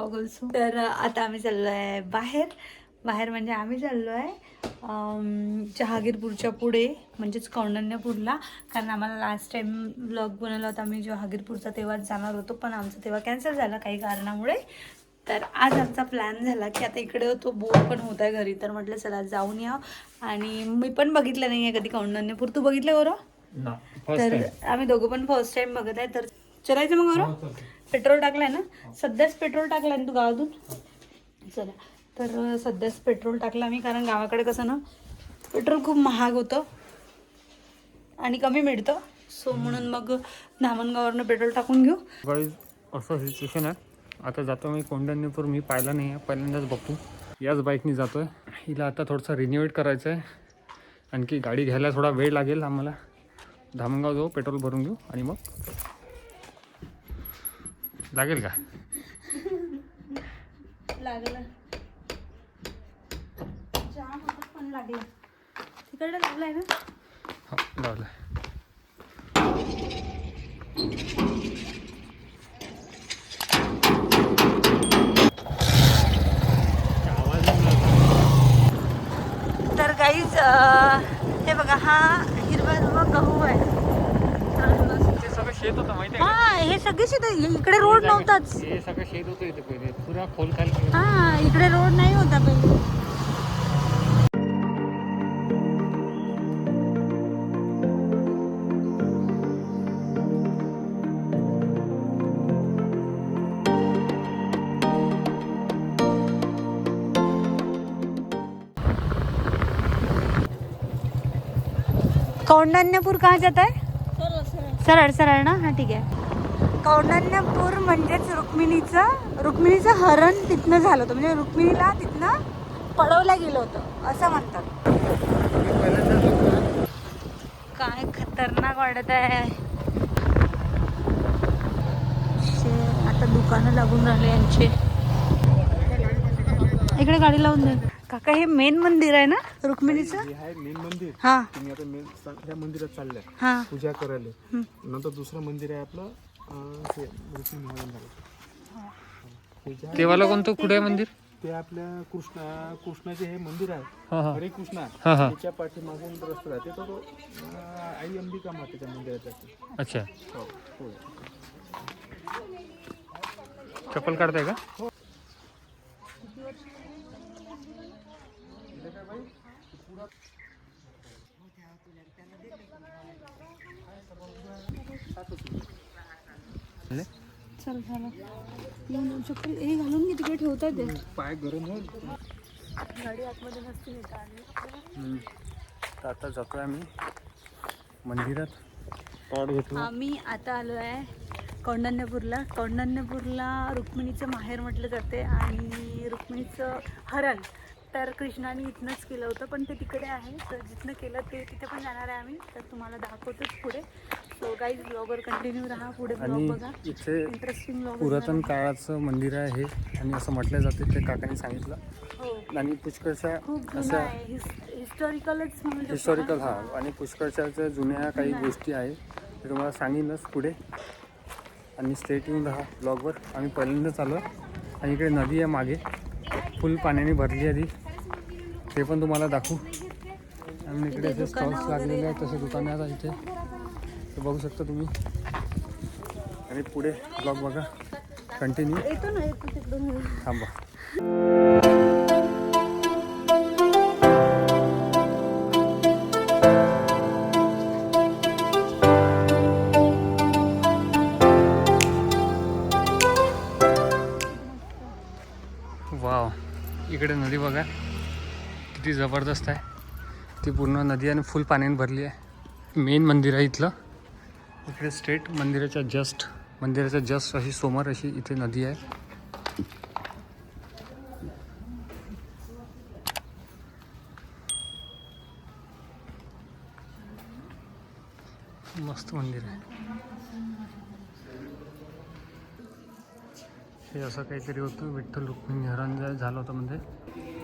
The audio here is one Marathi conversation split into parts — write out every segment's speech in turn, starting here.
व्लॉग ऑल्सो तर अ, आता आम्ही चाललो आहे बाहेर. बाहेर म्हणजे आम्ही चाललो आहे जहागीरपूरच्या पुढे म्हणजेच कौंडण्यपूरला. कारण आम्हाला लास्ट टाइम व्लॉग बनवला होता आम्ही जहागीरपूरचा तेव्हाच जाणार होतो. पण आमचं तेव्हा कॅन्सल झाला काही कारणामुळे. तर आज आमचा प्लॅन झाला की आता इकडे तो बोर पण होत आहे घरी. तर म्हटलं चला जाऊन या आणि मी पण बघितलं नाही आहे कधी कौंडण्यपूर. तू बघितलं गौरव? तर आम्ही दोघं पण फर्स्ट टाइम बघत आहे. तर चलायचं मग गौरव? पेट्रोल टाकलंय ना? सध्याच पेट्रोल टाकलंय ना तू गावातून? चला तर सध्याच पेट्रोल टाकलं आम्ही कारण गावाकडे कसं ना पेट्रोल खूप महाग होतं आणि कमी मिळतं. सो म्हणून मग धामणगाववरनं पेट्रोल टाकून घेऊ. असं सिच्युएशन आहे. आता जातो मी कोंडण्यपूर मी पाहिलं नाही आहे पहिल्यांदाच बघतो. याच बाईकनी जातो आहे हिला आता थोडंसं रिन्युएट करायचं आहे आणखी गाडी घ्यायला थोडा वेळ लागेल आम्हाला. धामणगाव जाऊ पेट्रोल भरून घेऊ आणि मग लागेल का? लागलं. जाम पण लागलं. तिकडे लागलाय ना? हो तर काहीच हे बघा हा हिरवा हिरवा गहू आहे. शेत होतं माहिती आहे हा हे सगळे शेत इकडे रोड? नव्हताच. हे सगळं शेत होतं इथे पहिले. पुरा खोल खाली हा इकडे रोड नाही होता पहिले. कौंडन्यपूर कहाँ जाता है? सरळ सरळ ना? हा ठीक आहे. कौंडण्यपूर म्हणजेच रुक्मिणीचं रुक्मिणीचं हरण तिथनं झालं होतं. म्हणजे रुक्मिणीला तिथनं पळवलं गेलं होतं असं म्हणतात. काय खतरनाक वाटत आहे. आता दुकानं लागून राहिले यांचे. इकडे गाडी लावून दे. काका हे मेन मंदिर आहे ना रुक्मिणीचं? हे आहे मेन मंदिर. हा. तुम्ही आता मेन ह्या मंदिरात चाललंय. हा. पूजा करायला. नंतर दुसरं मंदिर आहे आपलं अं, हे पूजा तेव्हाला कोणतं? कुठे आहे मंदिर? ते आपल्या कृष्णा कृष्णाचे हे मंदिर आहे. हां हां. हरे कृष्णा. हां हां. त्याच्या पाठीमागून रस्ता आहे. तो तो अं, आई अंबिका मातेच्या मंदिरात जाते अच्छा. हो हो. चप्पल काढताय का? चल झालं येऊन शकतो हे घालून मी तिकडे ठेवतात ते पाय गरम होईल गाडी आतमध्ये नसते तर आता जातो आहे आम्ही मंदिरात. आम्ही आता आलो आहे कौंडण्यपूरला. कौंडण्यपूरला रुक्मिणीचं माहेर म्हटलं जाते आणि रुक्मिणीचं हरण. तर कृष्णाने इथनंच केलं होतं पण ते तिकडे आहे. तर जिथनं केलं ते तिथे पण जाणार आहे आम्ही. तर तुम्हाला दाखवतोच पुढे. सो गाईज ब्लॉगर कंटिन्यू राहा. पुढे ब्लॉग बघा. इथे इंटरेस्टिंग ब्लॉग पुरातन काळाचं मंदिर आहे आणि असं म्हटलं जाते ते काकांनी सांगितलं. हो. आणि पुष्कळशा खूप जुनं अशा आहे. हिस्टॉरिकलच हिस्टॉरिकल. हा. आणि पुष्कळच्या जुन्या काही गोष्टी आहे ते तुम्हाला सांगीनच पुढे. आणि स्टेट येऊन राहा ब्लॉगवर आम्ही पहिल्यांदा चालू आहे आणि इकडे नदी आहे मागे. फुल पाण्याने भरली आधी ते. पण तुम्हाला दाखवू. आणि इकडे दुकानं स्टॉल्स लागलेले आहेत तसे दुकाने आहेत इथे. ते बघू शकता तुम्ही. आणि पुढे ब्लॉग बघा. कंटिन्यू थांबा. इकडे नदी बघा. किती जबरदस्त आहे. ती पूर्ण नदी आणि फुल पाण्याने भरली आहे. मेन मंदिर आहे इथलं. इकडे स्ट्रेट मंदिराच्या जस्ट मंदिराच्या जस्ट अशी समोर अशी इथे नदी आहे. मस्त मंदिर आहे. हे असं काहीतरी होतं. विठ्ठल रुक्मिणी हरण झालं होतं म्हणजे.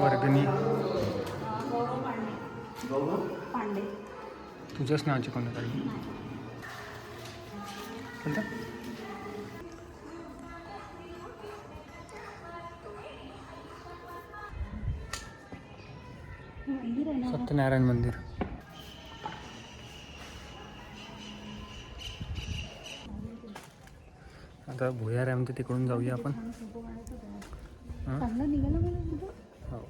वर्गणी. गौरव पांडे. पांडे. तुझ्याच आहे ना सत्यनारायण मंदिर. आता भुयार आहे म्हणते तिकडून जाऊया आपण. हां? हो.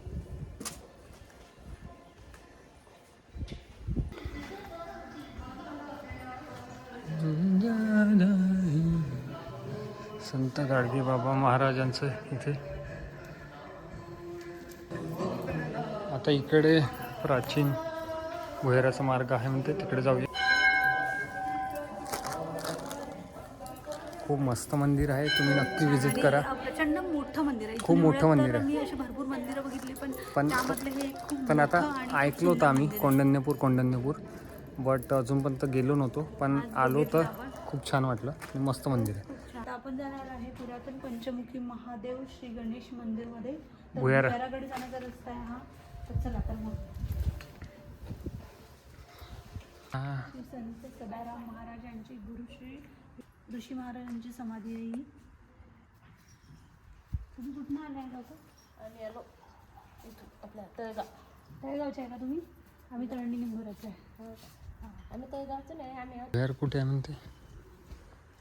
संत गाडगे बाबा महाराजांचं इथे. आता इकडे प्राचीन भुयाराचा मार्ग आहे म्हणते तिकडे जाऊया. खूप मस्त मंदिर आहे तुम्ही नक्की विजिट करा. प्रचंड मोठं मंदिर आहे. खूप मोठं मंदिर आहे. मी अशी भरपूर मंदिरं बघितली पण पण हे आता ऐकलो होतं आम्ही. कौंडण्यपूर कौंडण्यपूर. बट अजूनपर्यंत गेलो नव्हतो पण आलो तर. खूप छान वाटलं. मस्त मंदिर आहे. आपण जाणार आहे पुरातन पंचमुखी महादेव श्री गणेश मंदिरमध्ये. जाण्याचा रस्ता आहे हा. तर चला तर मग. हा. श्री संत सदाराम महाराजांची गुरुश्री ऋषी महाराजांची समाधी आहे ही. तुम्ही कुठून आलाय लोक आम्ही आलो. इथून आपल्या तळगाव. तळेगावचे आहे का तुम्ही? आम्ही तळणी निंबोराचे आहे. हो? आम्ही तळगावचे नाही आम्ही भुयार कुठे आहे म्हणते?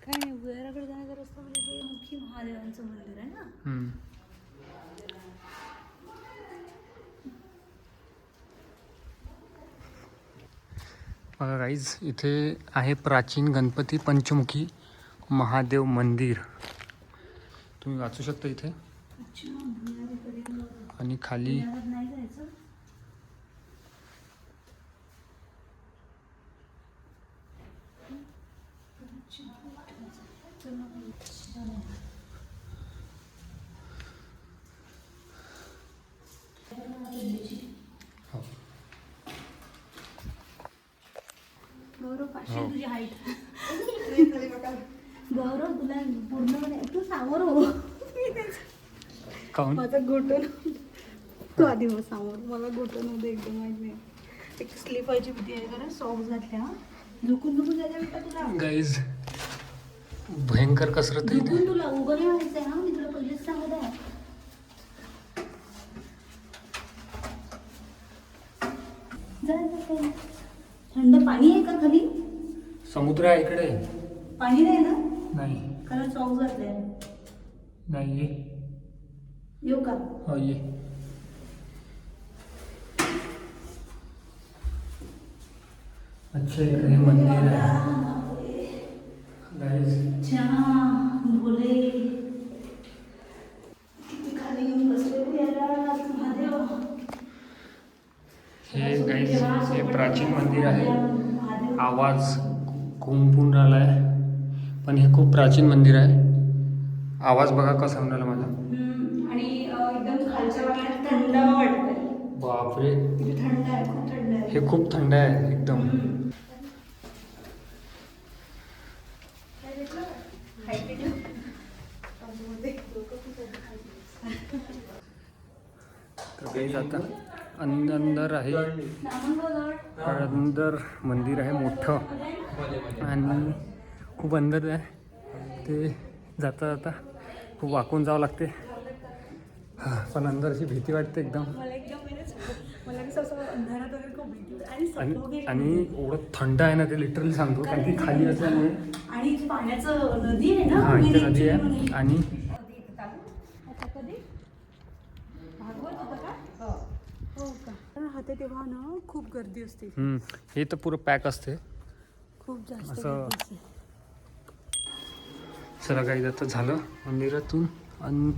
काय नाही भुयाराकडे जाण्याचा रस्ता म्हणजे हे मुखी महादेवांचं मंदिर आहे ना? बघा गाईज इथे आहे प्राचीन गणपती पंचमुखी महादेव मंदिर. तुम्ही वाचू शकता इथे. आणि खाली भुयारात नाही जायचं हो. हो. तुझी हाईट गौरव तुला पूर्णपणे तू समोर हो काऊन? माझा घोटण. तू आधी मग समोर मला घोटण होते एकदम माहीत नाही. एक स्लीप व्हायची भीती आहे कारण सॉक्स घातल्या हा. झुकून झुकून बेटा तुला? गाईज भयंकर कसरत आहे झुकून तुला उभं नाही व्हायचंय हा. मी तुला पहिलेच सांगत आहे जा, जा, जा. थंड पाणी आहे का खाली समुद्र आहे इकडे. पाणी नाही ना? नाही. कारण सॉक्स घातले नाही ये. येऊ का? हो ये. अच्छा इकडे मंदिर आहे. गाईज छान भोले. किती खाली येऊन बसले भुयारात, महादेव. हे गाईज हे प्राचीन मंदिर आहे. आवाज. घुमपून राहिला आहे. पण हे खूप प्राचीन मंदिर आहे. आवाज बघा कसा होऊन राहिला माझा. हम्म, आणि अ, एकदम खालच्या भागात थंड वाटतंय. बापरे. किती थंड आहे खूप थंड आहे. हे खूप थंड आहे एकदम. आता अंद- अंदर आहे. अंदर मंदिर आहे मोठं. आणि खूप अंदर आहे. ते जाता जाता खूप वाकून जावं लागते. हा, पण अंदर अशी भीती वाटते एकदम. मला एकदम मला कसं असं अंधारात वगैरे खूप भीती वाटते. आणि एवढं थंड आहे ना ते लिटरली सांगतो कारण की खाली असल्यामुळे. आणि पाण्याचं नदी आहे ना हा इथे नदी actually आहे आणि हो. हा असते तेव्हा ना खूप गर्दी असते. हम्म, हे तर पुरं पॅक असते. खूप जास्त असं- चला काही आता झालं मंदिरातून आणि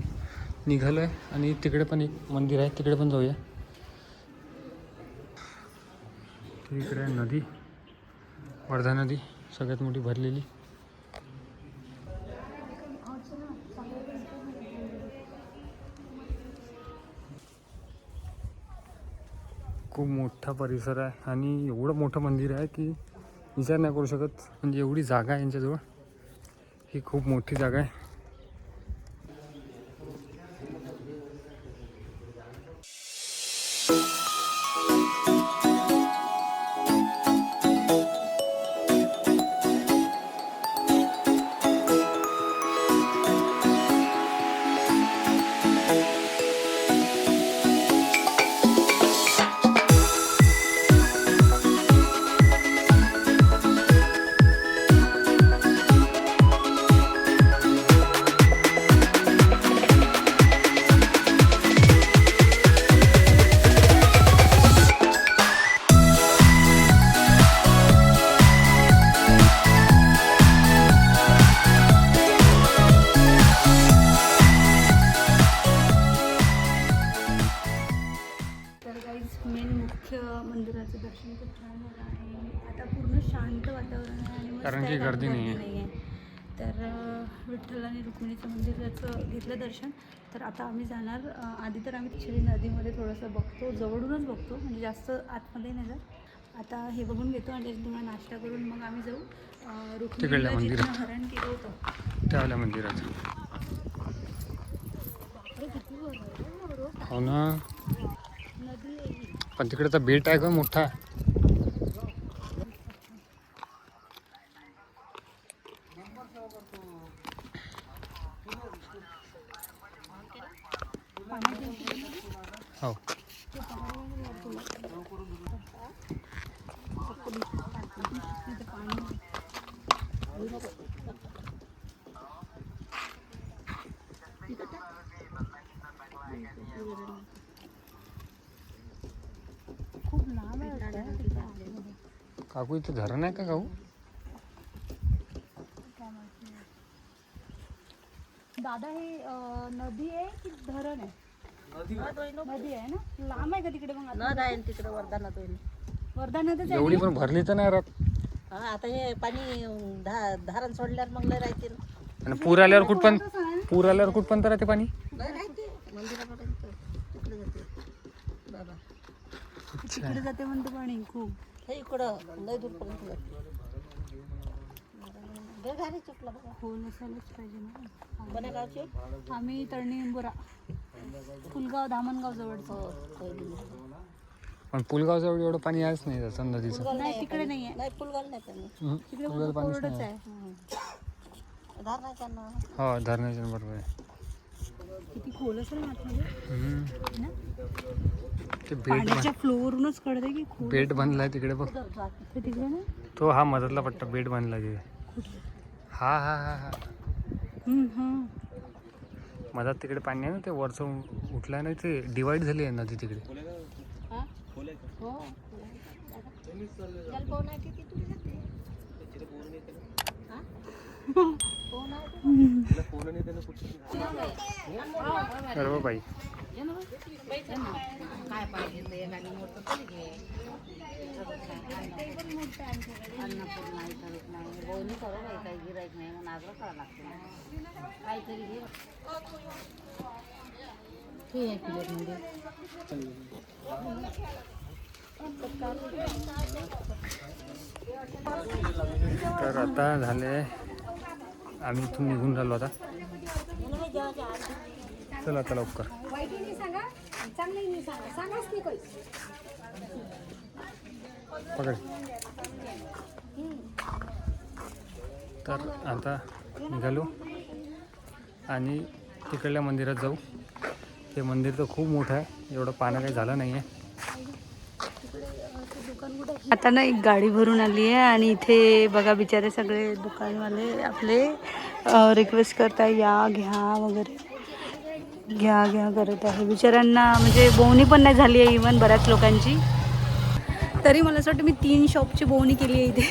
निघालो आहे आणि तिकडे पण एक मंदिर आहे. तिकडे पण जाऊया. इकडे आहे नदी. वर्धा नदी. सगळ्यात मोठी भरलेली. खूप मोठा परिसर आहे. आणि एवढं मोठं मंदिर आहे की विचार नाही करू शकत. म्हणजे एवढी जागा आहे यांच्याजवळ. ही खूप मोठी जागा आहे. घेतलं दर्शन. तर आता आम्ही जाणार आधी तर आम्ही चिरी नदीमध्ये थोडंसं बघतो जवळूनच बघतो म्हणजे जास्त आतमध्ये नाही जात. आता हे बघून घेतो आणि तुम्हाला नाश्ता करून मग आम्ही जाऊ. रुक्मिणीला मंदिरात. हरण केलं होतं. त्यावेळेला मंदिरात. हो ना. पण तिकडे तर बेट आहे का मोठा हो खूप लांब आहे वाटतं तिकडे आतमध्ये. काकू इथे धरण आहे का काकू दादा हे अं, नदी आहे की धरण आहे? नदी. आहे ना? लांब आहे का तिकडे मग आता? नद आहे न तिकडे वर्धा नद होईल वर्धा नदीच आहे एवढी पण भरली तर नाही राहत. हा आता हे पाणी अं, धा धारण सोडल्यावर मग लय राहते ना. आणि पूर आल्यावर कुठ पण पूर आल्यावर कुठ पण तर राहते पाणी. लय राहते. मंदिरापर्यंत. तिकडे जाते. बाबा तिकडे जाते म्हणते पाणी खूप. हे इकडं लय दूरपर्यंत जाते. बेघारी चुकला बघा. हो नसायलाच पाहिजे ना. कोण्या गावचे आम्ही तळणी इंबोरा फुलगाव धामणगाव जवळचं. हो पण पुलगाव जवळ एवढं पाणी आहेच नाही त्याचं नदीचं पुलगाव नाही तिकडे नाही आहे नाही पुलगाव नाही तिकडे पाणीच कोरडच नाही. आहे. हो. धरणाच्या बरोबर आहे. किती खोल असेल ना आतमध्ये? हम्म. है. ना? ते बेट पाण्याच्या फ्लोअरूनच कळते की खूप बेट बांधलाय तिकडे बघ. ते तिकडे ना? तो हा मधातला पट्टा बेट बांधला तिथे. हा हा हा हा. हम्म. मधात तिकडे पाणी आहे ना ते वरचं उठलंय ना ते डिवाइड झाली आहे नदी तिकडे. हो? त्याला पोहणं आहे की तिथून जाते? हा? पोहणं आहे ते. सर्व बाई. काय पाहिजे मोठं तरी घे नाही बोलणी करू नाही काही गिरायक नाही म्हणून आग्रह करावं काहीतरी घे ठीक आहे तर आता झाले आम्ही इथून निघून राहिलो आता. चला आता लवकर. पकड. तर आता निघालो आणि तिकडल्या मंदिरात जाऊ. ते मंदिर तर खूप मोठं आहे एवढं पानं काही झालं नाही आहे आता ना एक गाडी भरून आली आहे आणि इथे बघा बिचारे सगळे दुकानवाले आपले रिक्वेस्ट करताय या घ्या वगैरे. घ्या घ्या करत आहे. बिचाऱ्यांना म्हणजे बोवणी पण नाही झाली आहे इवन बऱ्याच लोकांची. तरी मला असं वाटतं मी तीन शॉपची बोवणी केली आहे इथे.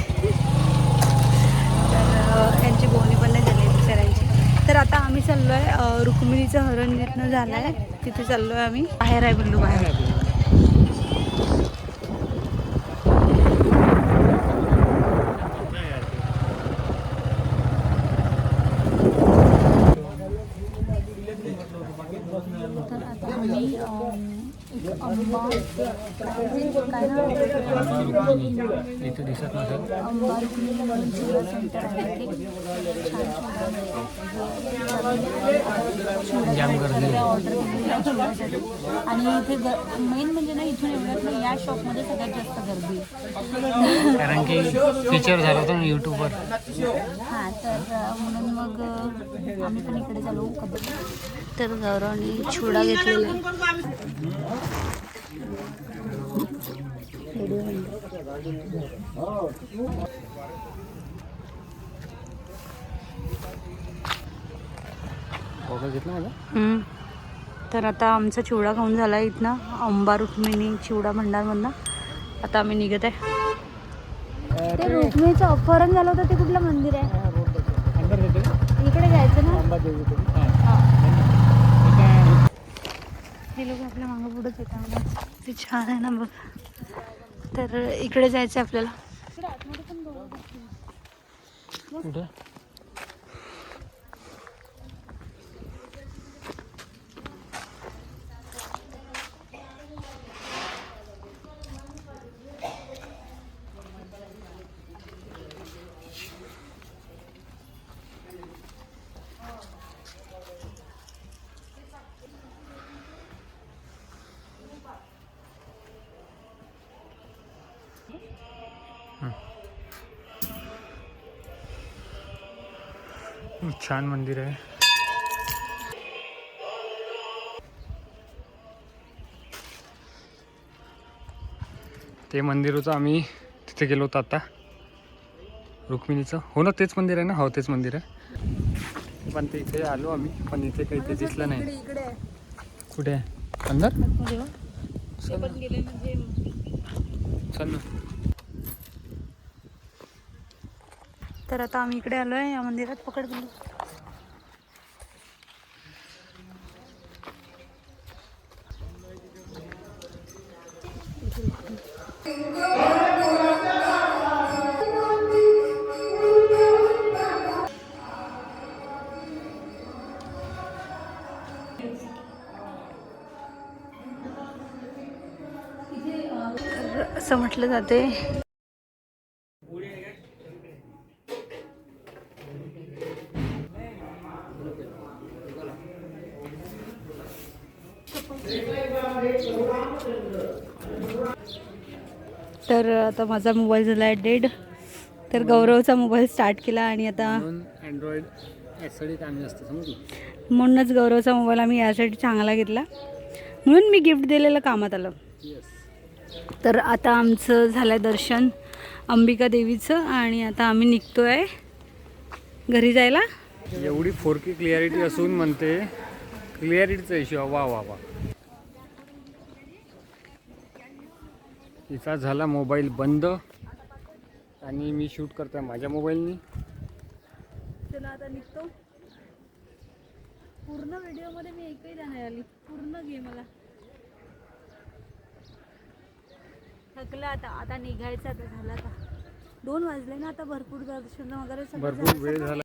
तर यांची बोवणी पण नाही झाली आहे बिचाऱ्यांची. तर आता आम्ही चाललो आहे रुक्मिणीचं हरण जिथनं झालं आहे तिथे चाललो आहे आम्ही. बाहेर आहे बिल्लू बाहेर तर आता आम्ही अम, एक आंबा काय नाव आहे? इथे दिसत नसेल आंबा रुक्मिणी म्हणून चिवडा सेंटर आहे इथे छान जाम गर्दी ऑर्डर केलेली आहे चिवड्यासाठी आणि इथे मेन म्हणजे ना इथून एवढ्यात ना या शॉपमध्ये सगळ्यात जास्त गर्दी आहे. कारण की फीचर झालं होतं यूट्यूबवर हां तर म्हणून मग आम्ही पण इकडे चालू. कबड्डी तर गौरवनी चिवडा घेतलेला आहे ऑर्डर घेतलं माझं हम्म. तर आता आमचा चिवडा खाऊन झाला आहे इथनं. अंबा रुक्मिणी चिवडा भंडारमधनं. आता आम्ही निघत आहे ते रुक्मिणीचं अपहरण झालं होतं ते कुठलं मंदिर आहे? इकडे जायचं ना? हे लोक आपल्या मागं पुढंच येतात. ते छान आहे ना बघ. तर इकडे जायचं आहे आपल्याला छान मंदिर आहे. ते मंदिर होतं आम्ही तिथे गेलो होतो आता. रुक्मिणीचं. हो ना तेच मंदिर आहे ना? हो तेच मंदिर आहे. पण ते इथे आलो आम्ही पण इथे काही ते दिसलं नाही. कुठे आहे? अंदर? चल ना. चल ना तर आता आम्ही इकडे आलो आहे या मंदिरात पकड गेलो असं म्हटलं जाते. तर आता माझा मोबाईल झाला आहे डेड. तर गौरवचा मोबाईल स्टार्ट केला आणि आता अँड्रॉइड यासाठी असतं समजलं? म्हणूनच गौरवचा मोबाईल आम्ही यासाठी चांगला घेतला. म्हणून मी गिफ्ट दिलेलं कामात आलं. तर आता आमचं झालं आहे दर्शन अंबिका देवीचं आणि आता आम्ही निघतो आहे घरी जायला. एवढी फोर के क्लिअरिटी असून म्हणते क्लिअरिटीचा इश्यू वा वा वा. तिचा झाला मोबाईल बंद. आणि मी शूट करतोय माझ्या मोबाईलनी. चला आता निघतो. पूर्ण व्हिडिओमध्ये मी एकही नाही आली. पूर्ण घे मला थकलं आता. आता निघायचं आता झालं आता. दोन वाजले ना आता भरपूर दर्शन वगैरे सगळं भरपूर. वेळ झाला.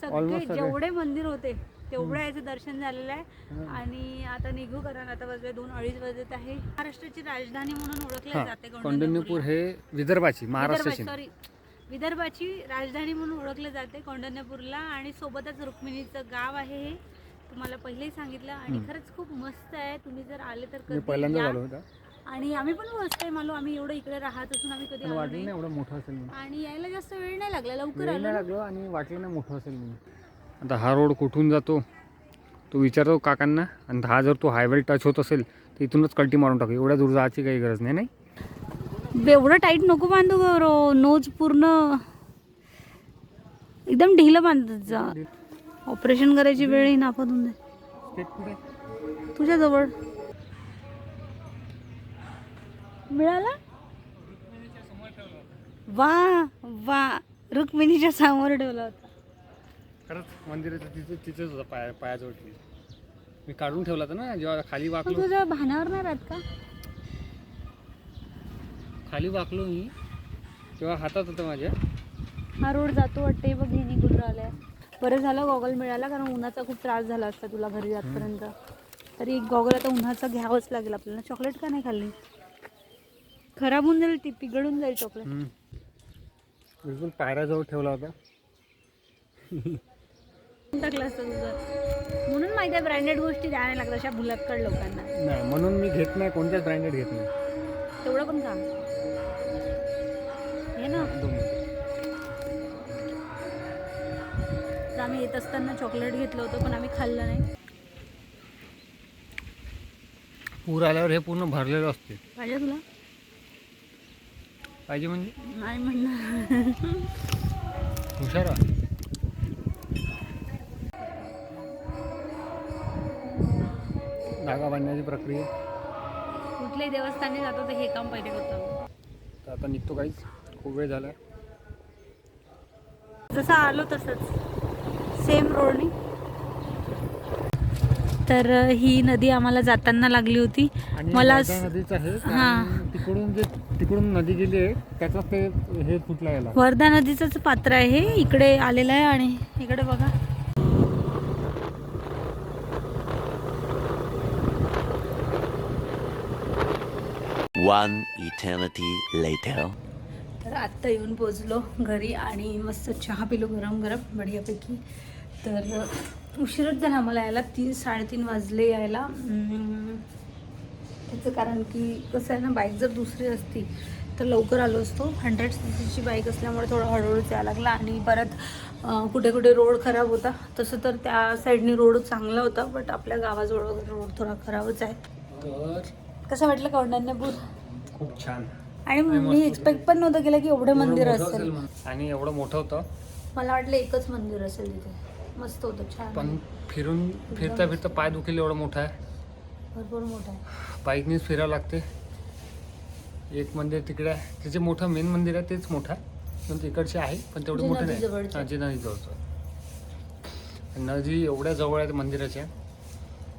सगळे almost सगळे. जेवढे मंदिर होते तेवढं याचं दर्शन झालेलं आहे. आणि आता निघू कारण आता वाजले दोन अडीच वाजत आहे. महाराष्ट्राची राजधानी म्हणून ओळखले जाते कौंडण्यपूर हे विदर्भाची महाराष्ट्राची सॉरी विदर्भाची राजधानी म्हणून ओळखले जाते कौंडण्यपूरला आणि सोबतच रुक्मिणीचं गाव आहे हे. तुम्हाला पहिलेही सांगितलं आणि खरंच खूप मस्त आहे. तुम्ही जर आले तर पहिल्यांदा होता. आणि आम्ही पण फर्स्ट टाइम आलो आम्ही एवढं इकडे राहत असून आम्ही कधी वाटलं नाही. एवढं मोठं असेल आणि यायला जास्त वेळ नाही लागला. लवकर आलो आणि वाटलं नाही मोठं असेल म्हणून. आता हा रोड कुठून जातो? तो विचारतो काकांना. आणि हा जर तो हायवे टच होत असेल तर इथूनच कल्टी मारून टाकू. एवढ्या दूर जायची काही गरज नाही नाही? एवढं टाईट नको बांधू गौरव नोज पूर्ण. एकदम ढिलं बांधत जा. ऑपरेशन करायची वेळ ही नापत होऊन जाईल तुझ्याजवळ मिळाला? वा वा. रुक्मिणीच्या समोर ठेवला होता. खरंच मंदिराचं तिथे तिथेच होतं पाया पायाजवळ. मी काढून ठेवला होता ना जेव्हा खाली पण वाकलो. तुझ्या भानावर नाही राहत का? खाली वाकलो मी तेव्हा हातात होतं माझ्या. हा रोड जातो वाटते बघ हे निघून राहिलाय. बरं झालं गॉगल मिळाला कारण उन्हाचा खूप त्रास झाला असता तुला घरी जातपर्यंत. तरी एक गॉगल आता उन्हाचा घ्यावंच लागेल आपल्याला. चॉकलेट का नाही खाल्ली? खराब होऊन जाईल ती पिघळून जाईल चॉकलेट. हम्म. बिलकुल पायऱ्याजवळ ठेवला होता. टाकलं असतं तुझं? म्हणून माहिती आहे ब्रँडेड गोष्टी द्यायला लागतात अशा भुलक्कड लोकांना. नाही म्हणून मी घेत नाही कोणत्याच ब्रँडेड घेत नाही. तेवढं पण काम हे ना. दोन मिनिटं. तर आम्ही येत असताना चॉकलेट घेतलं होतं पण आम्ही खाल्लं नाही. पूर आल्यावर हे पूर्ण भरलेलं असते. पाहिजे तुला? पाहिजे म्हणजे? नाही म्हणणार. हुशार आहे. धागा बांधण्याची प्रक्रिया. कुठल्याही देवस्थानी जातो तर हे काम पहिले करतो तर आता निघतो काहीच. खूप वेळ झाला. जसं आलो तसंच. सेम रोडनी तर ही नदी आम्हाला जाताना लागली होती. मला नदीच आहे. हा. तिकडून जे तिकडून नदी गेली आहे त्याचाच ते हे फुटला वर्धा नदीचंच पात्र आहे. हे इकडे आलेलं आहे आणि इकडे बघा. One eternity later. तर आत्ता येऊन पोचलो घरी आणि मस्त चहा पिलो गरम गरम बढियापैकी. तर उशीरच झाला आम्हाला यायला तीन साडेतीन वाजले यायला. त्याचं कारण की कसं आहे ना बाईक जर दुसरी असती तर लवकर आलो असतो. हंड्रेड सी सीची बाईक असल्यामुळे थोडं हळूहळूच यायला लागला आणि परत कुठे कुठे रोड खराब होता. तसं तर त्या साईडनी रोड चांगला होता बट आपल्या गावाजवळ वगैरे रोड थोडा खराबच आहे. तर? कसं वाटलं कौंडण्यपूर? खूप छान. आणि मी एक्सपेक्ट पण नव्हतं केलं की एवढं मंदिर असेल. आणि एवढं मोठं होतं. मला वाटलं एकच मंदिर असेल तिथे. मस्त होतं छान पण फिरून फिरता फिरता पाय दुखेल एवढं मोठं आहे. भरपूर मोठं आहे. बाईकनीच फिरावं लागते. एक मंदिर तिकडे आहे. त्याचे मोठं मेन मंदिर आहे तेच मोठं आहे. पण तिकडचे आहे पण तेवढं मोठं नाही. जे नदीजवळचं नदी एवढ्या जवळ आहे मंदिराच्या.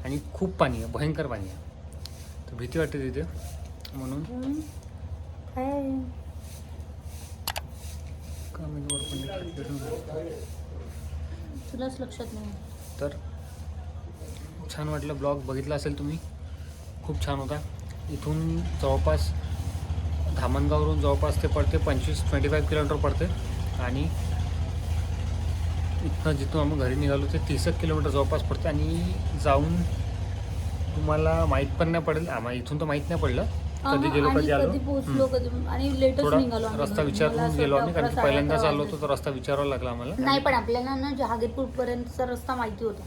आणि खूप पाणी आहे भयंकर पाणी आहे. तर भीती वाटते तिथे. म्हणून. पण तुलाच लक्षात नाही. तर छान वाटलं ब्लॉग बघितला असेल तुम्ही. खूप छान होता. इथून जवळपास धामणगाववरून जवळपास ते पडते पंचवीस ट्वेंटी फाईव्ह किलोमीटर पडते. आणि इथनं जिथून आम्ही घरी निघालो ते तीस एक किलोमीटर जवळपास पडते. आणि जाऊन तुम्हाला माहीत पण नाही पडेल आम्हाला इथून तर माहीत नाही पडलं. कधी गेलो कधी आलो कधी पोहोचलो. कधी आणि लेटच थोडा निघालो आम्ही रस्ता घरून. मला विचारून असं गेलो आम्ही कारण की पहिल्यांदाच आलो होतो तर रस्ता विचारावा लागला आम्हाला. नाही पण आपल्याला ना जहागीरपूर पर्यंतचा रस्ता माहिती होता.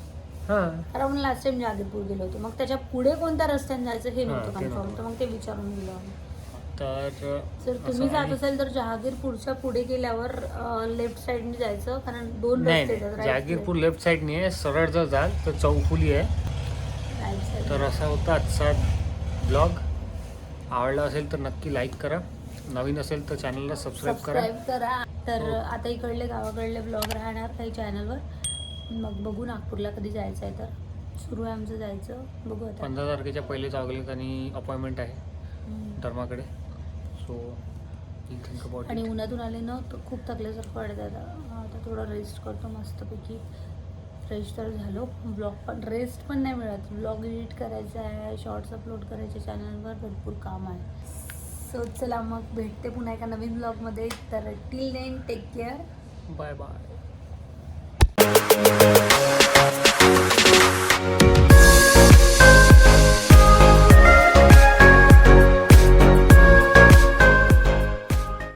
हां. कारण आपण लास्ट टाइम जहागीरपूर गेलो होतो. मग त्याच्या पुढे कोणत्या रस्त्याने जायचं हे हा, नव्हतं ते कन्फर्म नव्हतं. तर मग ते विचारून गेलो आम्ही. तर जर असं तुम्ही जात आणि- असाल तर जहागीरपूरच्या पुढे गेल्यावर लेफ्ट साईडने जायचं. कारण दोन नाही रस्ते नाही. जहागीरपूर लेफ्ट साईडने आहे. सरळ जर जाल तर चौफुली आहे. राईट साईड तर असा होता आजचा ब्लॉग. आवडला असेल तर नक्की लाईक करा. नवीन असेल तर चॅनलला सबस्क्राईब करा. सबस्क्राईब करा. तर आता इकडले गावाकडले ब्लॉग राहणार काही चॅनलवर मग बघू नागपूरला कधी जायचं आहे तर. सुरू आहे आमचं जायचं. बघू आता. पंधरा तारखेच्या पहिलेच आवडले आणि अपॉइंटमेंट आहे हम्म. धर्माकडे. सो थिंक अबाउट आणि उन्हातून आले ना तर खूप थकल्यासारखं वाटत आता. आता थोडं रेस्ट करतो मस्तपैकी. फ्रेश तर झालो. ब्लॉग पण रेस्ट पण नाही मिळत. ब्लॉग एडिट करायचा आहे शॉर्ट्स अपलोड करायचे चॅनलवर भरपूर काम आहे. सो चला मग भेटते पुन्हा एका नवीन ब्लॉगमध्ये तर till then take care bye bye